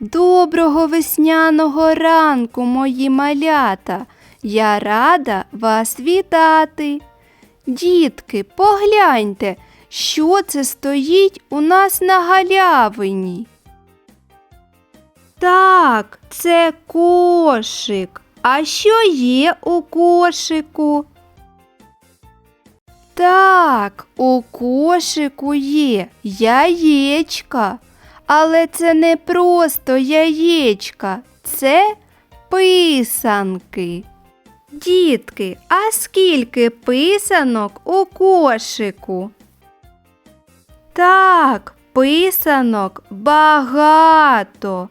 Доброго весняного ранку, мої малята. Я рада вас вітати. Дітки, погляньте, що це стоїть у нас на галявині. Так, це кошик. А що є у кошику? Так, у кошику є яєчка. Але це не просто яєчка, це писанки. Дітки, а скільки писанок у кошику? Так, писанок багато.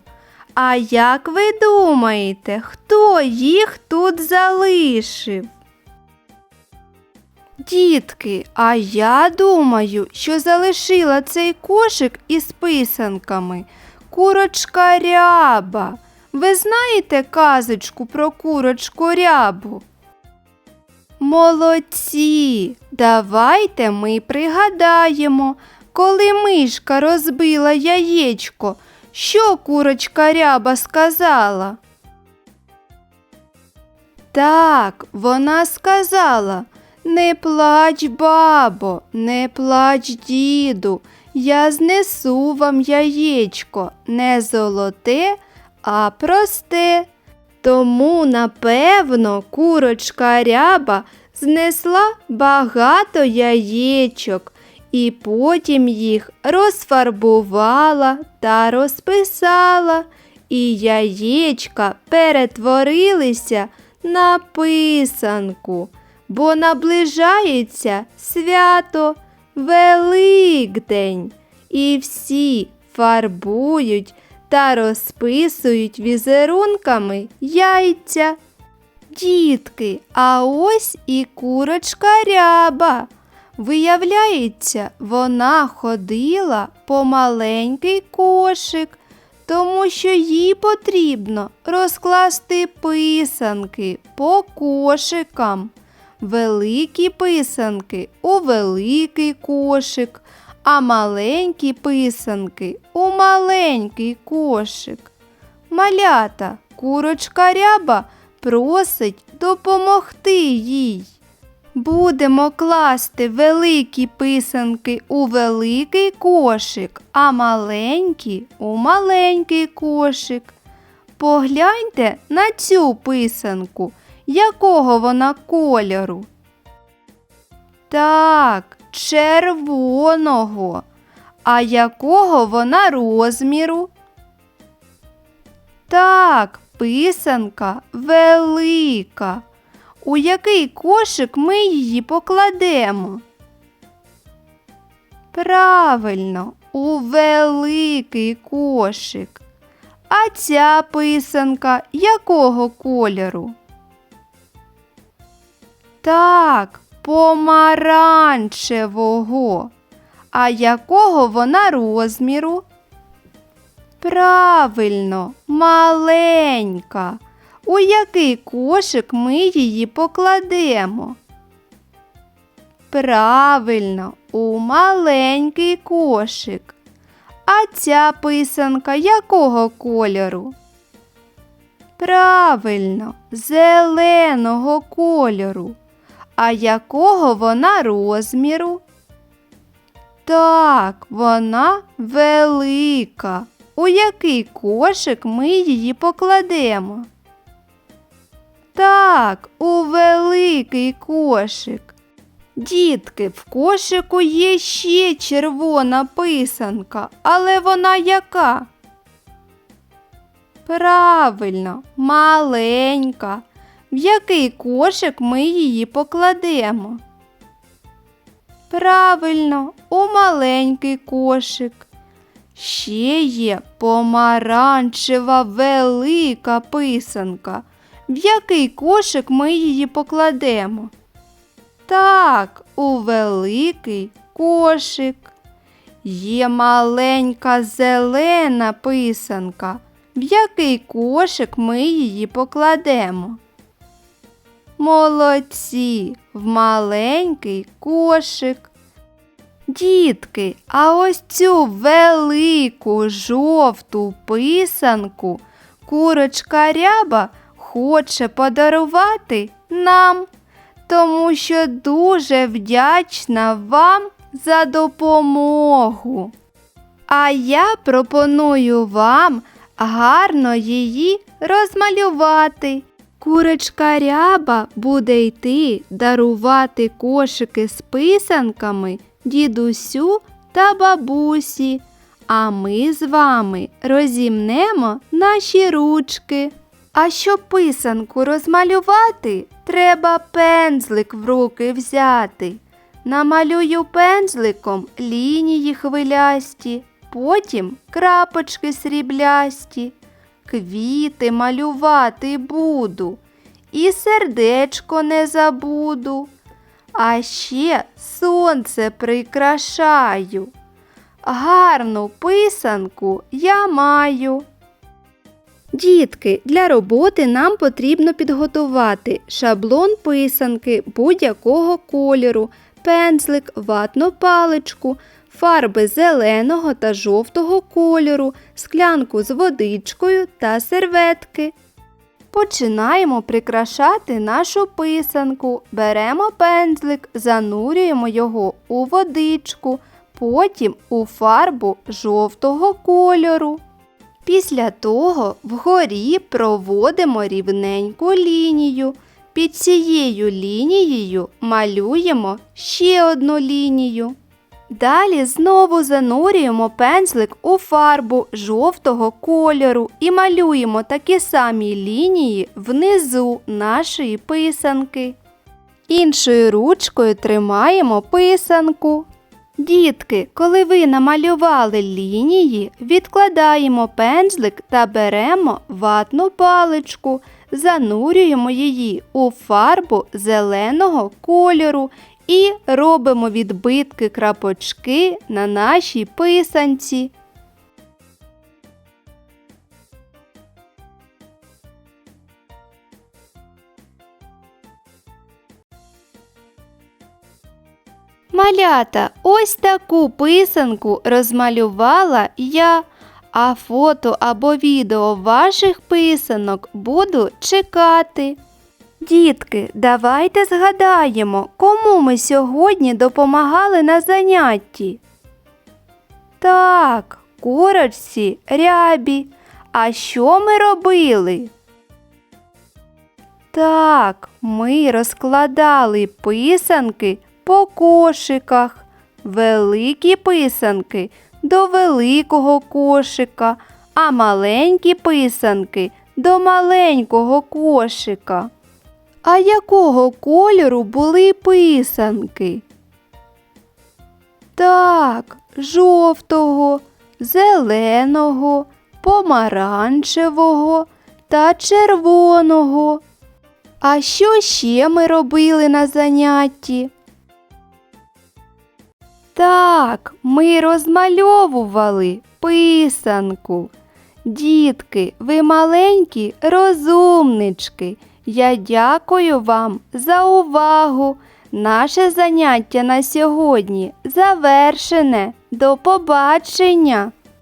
А як ви думаєте, хто їх тут залишив? Дітки, а я думаю, що залишила цей кошик із писанками курочка ряба. Ви знаєте казочку про курочку рябу? Молодці! Давайте ми пригадаємо, коли мишка розбила яєчко, що курочка ряба сказала? Так, вона сказала. Не плач, бабо, не плач, діду, я знесу вам яєчко, не золоте, а просте. Тому, напевно, курочка ряба знесла багато яєчок і потім їх розфарбувала та розписала, і яєчка перетворилися на писанку бо наближається свято Великдень, і всі фарбують та розписують візерунками яйця. Дітки, а ось і курочка ряба. Виявляється, вона ходила по маленький кошик, тому що їй потрібно розкласти писанки по кошикам великі писанки у великий кошик, а маленькі писанки у маленький кошик. Малята, курочка ряба просить допомогти їй. Будемо класти великі писанки у великий кошик, а маленькі у маленький кошик. Погляньте на цю писанку якого вона кольору? Так, червоного. А якого вона розміру? Так, писанка велика. У який кошик ми її покладемо? Правильно, у великий кошик. А ця писанка якого кольору? Так, помаранчевого. А якого вона розміру? Правильно, маленька. У який кошик ми її покладемо? Правильно, у маленький кошик. А ця писанка якого кольору? Правильно, зеленого кольору. А якого вона розміру? Так, вона велика. У який кошик ми її покладемо? Так, у великий кошик. Дітки, в кошику є ще червона писанка, але вона яка? Правильно, маленька. В який кошик ми її покладемо? Правильно, у маленький кошик. Ще є помаранчева велика писанка. В який кошик ми її покладемо? Так, у великий кошик. Є маленька зелена писанка. В який кошик ми її покладемо? Молодці в маленький кошик. Дітки, а ось цю велику жовту писанку курочка ряба хоче подарувати нам, тому що дуже вдячна вам за допомогу. А я пропоную вам гарно її розмалювати. Курочка ряба буде йти дарувати кошики з писанками дідусю та бабусі, а ми з вами розімнемо наші ручки. А щоб писанку розмалювати, треба пензлик в руки взяти. Намалюю пензликом лінії хвилясті, потім крапочки сріблясті, квіти малювати буду, і сердечко не забуду. А ще сонце прикрашаю. Гарну писанку я маю. Дітки, для роботи нам потрібно підготувати шаблон писанки будь-якого кольору, пензлик, ватну паличку, фарби зеленого та жовтого кольору, склянку з водичкою та серветки. Починаємо прикрашати нашу писанку. Беремо пензлик, занурюємо його у водичку, потім у фарбу жовтого кольору. Після того вгорі проводимо рівненьку лінію. Під цією лінією малюємо ще одну лінію. Далі знову занурюємо пензлик у фарбу жовтого кольору і малюємо такі самі лінії внизу нашої писанки. Іншою ручкою тримаємо писанку. Дітки, коли ви намалювали лінії, відкладаємо пензлик та беремо ватну паличку, занурюємо її у фарбу зеленого кольору і робимо відбитки крапочки на нашій писанці. Малята, ось таку писанку розмалювала я, а фото або відео ваших писанок буду чекати. Дітки, давайте згадаємо, кому ми сьогодні допомагали на занятті. Так, курочці рябі. А що ми робили? Так, ми розкладали писанки по кошиках, великі писанки до великого кошика, а маленькі писанки до маленького кошика. А якого кольору були писанки? Так, жовтого, зеленого, помаранчевого та червоного. А що ще ми робили на занятті? Так, ми розмальовували писанку. Дітки, ви маленькі розумнички. Я дякую вам за увагу. Наше заняття на сьогодні завершене. До побачення!